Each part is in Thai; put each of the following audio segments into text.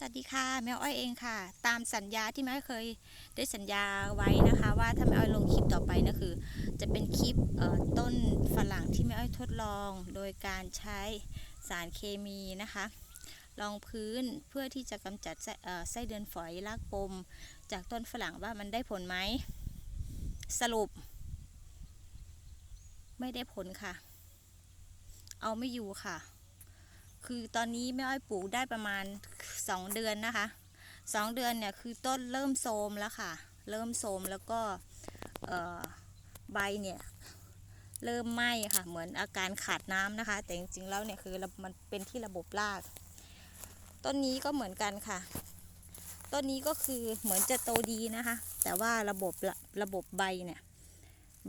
สวัสดีค่ะแม่อ้อยเองค่ะ ตามสัญญาที่แม่อ้อยเคยได้สัญญาไว้นะคะ ว่าถ้าแม่อ้อยลงคลิปต่อไปนะคือ จะเป็นคลิปต้นฝรั่งที่แม่อ้อยทดลอง โดยการใช้สารเคมีนะคะรองพื้นเพื่อที่จะกำจัดไส้เอ่อไส้เดือนฝอยรากปม จากต้นฝรั่งว่ามันได้ผลไหมสรุป ไม่ได้ผลค่ะ เอาไม่อยู่ค่ะ คือตอนนี้แม่อ้อยปลูกได้ประมาณ 2 เดือนนะคะ 2 เดือนเนี่ยคือต้นเริ่มโทมแล้วค่ะ เริ่มโทมแล้วก็ใบเนี่ยเริ่มไหม้ค่ะ เหมือนอาการขาดน้ำนะคะ แต่จริงๆแล้วเนี่ยคือมันเป็นที่ระบบราก ต้นนี้ก็เหมือนกันค่ะ ต้นนี้ก็คือเหมือนจะโตดีนะคะ แต่ว่าระบบระระบบใบเนี่ย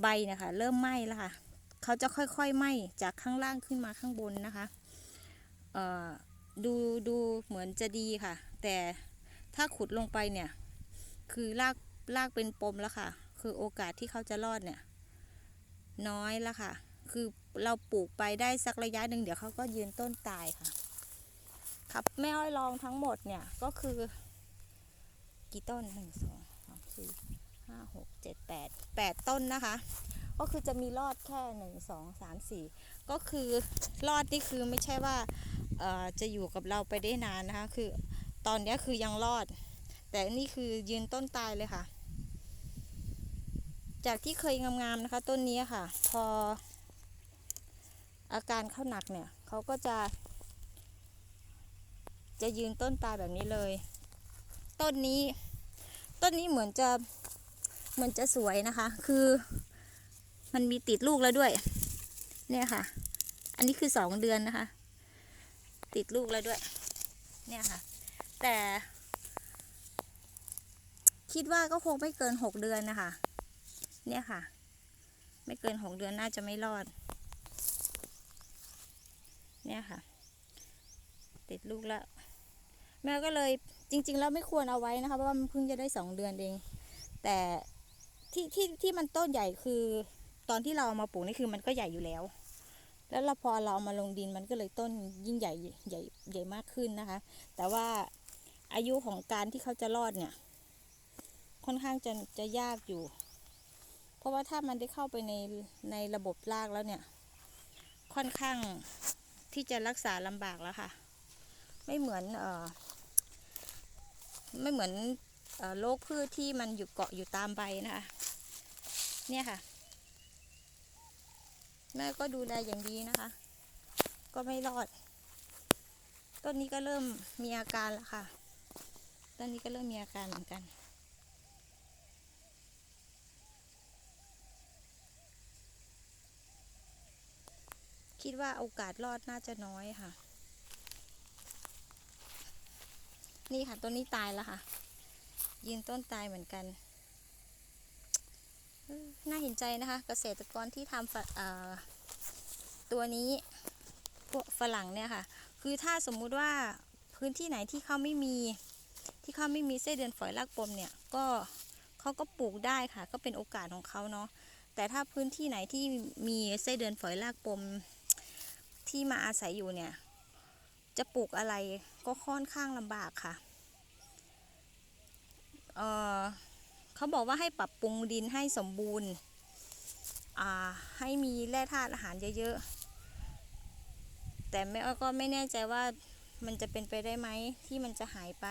ใบเนี่ยค่ะเริ่มไหม้แล้วค่ะ เขาจะค่อยๆไหม้จากข้างล่างขึ้นมาข้างบนนะคะ ดูดูเหมือนจะดีค่ะ แต่ถ้าขุดลงไปเนี่ย คือรากรากเป็นปมแล้วค่ะ คือโอกาสที่เขาจะรอดเนี่ย น้อยแล้วค่ะ คือเราปลูกไปได้สักระยะหนึ่งเดี๋ยวเขาก็ยืนต้นตายค่ะ ครับแม่อ้อยลองทั้งหมดเนี่ยก็คือ กี่ต้นหนึ่งสองสามสี่ห้าหกเจ็ดแปดแปดต้นนะคะ ก็คือจะมีรอดแค่หนึ่งสองสามสี่ก็คือรอดนี่คือไม่ใช่ว่า จะอยู่กับเราไปได้นานนะคะ คือตอนนี้คือยังรอด แต่นี่คือยืนต้นตายเลยค่ะ จากที่เคยงามๆนะคะ ต้นนี้ค่ะ พอ อาการเข้าหนักเนี่ยเขาก็จะ จะยืนต้นตายแบบนี้เลย ต้นนี้ ต้นนี้เหมือนจะเหมือนจะสวยนะคะ คือมันมีติดลูกแล้วด้วย เนี่ยค่ะ อันนี้คือสองเดือนนะคะ ติดลูกแล้วด้วย เนี่ยค่ะ แต่ คิดว่าก็คงไม่เกินหกเดือนนะคะ เนี่ยค่ะ ไม่เกินหกเดือนน่าจะไม่รอด เนี่ยค่ะ ติดลูกแล้ว แม่ก็เลยจริง ๆ แล้วไม่ควรเอาไว้นะคะ เพราะว่ามันเพิ่งจะได้สองเดือนเอง แต่ที่ที่ที่มันต้นใหญ่คือ ตอนที่เราเอามาปลูกนี่คือมันก็ใหญ่อยู่แล้ว แล้วเราพอเราเอามาลงดินมันก็เลยต้นยิ่งใหญ่ใหญ่ใหญ่มากขึ้นนะคะ แต่ว่าอายุของการที่เขาจะรอดเนี่ย ค่อนข้างจะจะยากอยู่ เพราะว่าถ้ามันได้เข้าไปในในระบบรากแล้วเนี่ย ค่อนข้างที่จะรักษาลำบากแล้วค่ะ ไม่เหมือนเอ่อไม่เหมือนเอ่อโรคพืชที่มันอยู่เกาะอยู่ตามใบนะคะ เนี่ยค่ะ แม่ก็ดูแลอย่างดีนะคะ ก็ไม่รอด ต้นนี้ก็เริ่มมีอาการแล้วค่ะ ต้นนี้ก็เริ่มมีอาการเหมือนกัน คิดว่าโอกาสรอดน่าจะน้อยค่ะ นี่ค่ะต้นนี้ตายแล้วค่ะ ยืนต้นตายเหมือนกัน น่าเห็นใจนะคะ เกษตรกรที่ทำตัวนี้พวกฝรั่งเนี่ยค่ะ คือถ้าสมมุติว่าพื้นที่ไหนที่เขาไม่มีที่เขาไม่มีไส้เดือนฝอยรากปมเนี่ยก็เขาก็ปลูกได้ค่ะ ก็เป็นโอกาสของเขาเนาะแต่ถ้าพื้นที่ไหนที่มีไส้เดือนฝอยรากปมที่มาอาศัยอยู่เนี่ย จะปลูกอะไรก็ค่อนข้างลำบากค่ะเออ เขาบอกว่าให้ปรับปรุงดินให้สมบูรณ์ให้มีแร่ธาตุอาหารเยอะๆ แต่แม่อ้อยก็ไม่แน่ใจว่ามันจะเป็นไปได้ไหมที่มันจะหายไป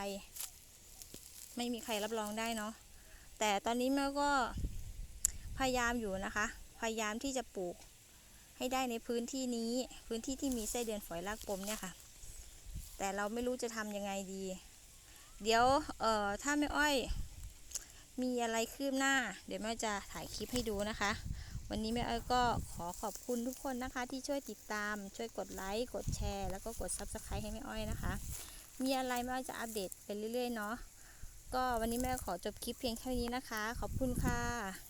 ไม่มีใครรับรองได้เนาะแต่ตอนนี้แม่ก็พยายามอยู่นะคะ พยายามที่จะปลูกให้ได้ในพื้นที่นี้พื้นที่ที่มีไส้เดือนฝอยรากปมเนี่ยค่ะ แต่เราไม่รู้จะทำยังไงดี เดี๋ยวเอ่อถ้าแม่อ้อย มีอะไรคืบหน้า เดี๋ยวแม่จะถ่ายคลิปให้ดูนะคะ วันนี้แม่อ้อยก็ขอขอบคุณทุกคนนะคะ ที่ช่วยติดตาม ช่วยกดไลค์ กดแชร์ แล้วก็กดซับสไครต์ให้แม่อ้อยนะคะ มีอะไรแม่อ้อยจะอัปเดตไปเรื่อยๆเนาะ ก็วันนี้แม่ขอจบคลิปเพียงแค่นี้นะคะ ขอบคุณค่ะ